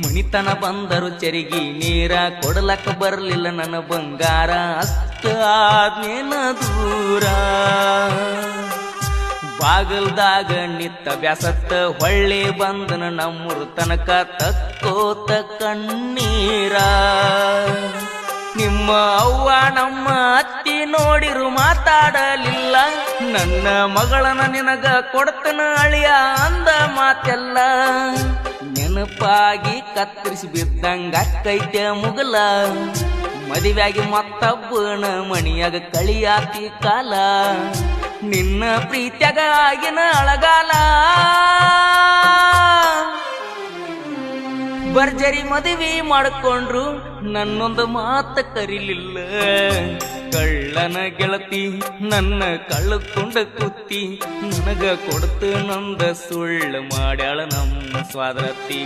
ಮಣಿತನ ಬಂದರು ಚರಿಗಿ ನೀರ, ಕೊಡಲಕ್ಕ ಬರಲಿಲ್ಲ ನನ್ನ ಬಂಗಾರ, ಅಷ್ಟ ಆದ್ನೇನ ದೂರ. ಬಾಗಲ್ದಾಗ ನಿತ್ತ ಬ್ಯಾಸತ್ತ ಹೊಳ್ಳಿ ಬಂದನ ನಮ್ಮೂರು ತನಕ ತಕ್ಕೋತ ಕಣ್ಣೀರ. ನಿಮ್ಮ ಅವ್ವ ನಮ್ಮ ಅತ್ತಿ ನೋಡಿರು ಮಾತಾಡಲಿಲ್ಲ, ನನ್ನ ಮಗಳನ ನಿನಗ ಕೊಡ್ತನ ಅಳಿಯ ಅಂದ ಮಾತೆಲ್ಲ. ನೆನಪಾಗಿ ಕತ್ತರಿಸಿ ಬಿದ್ದಂಗ ಕೈತೆ ಮುಗಲ. ಮದುವೆಯಾಗಿ ಮತ್ತಬ್ಬಣ ಮಣಿಯಾಗ ಕಳಿಯಾತಿ ಕಾಲ. ನಿನ್ನ ಪ್ರೀತ್ಯಾಗ ಆಗಿನ ಅಳಗಾಲ. ಭರ್ಜರಿ ಮದುವೆ ಮಾಡಿಕೊಂಡ್ರು ನನ್ನೊಂದು ಮಾತ ಕರಿಲಿಲ್ಲ. ಕಳ್ಳನ ಗೆಳತಿ ನನ್ನ ಕಳ್ಳಕೊಂಡ ಕುತ್ತಿ ನನಗ ಕೊಡ್ತು ನಂದ ಸುಳ್ಳು ಮಾಡ್ಯಾಳ ನಮ್ಮ ಸ್ವಾದರತಿ.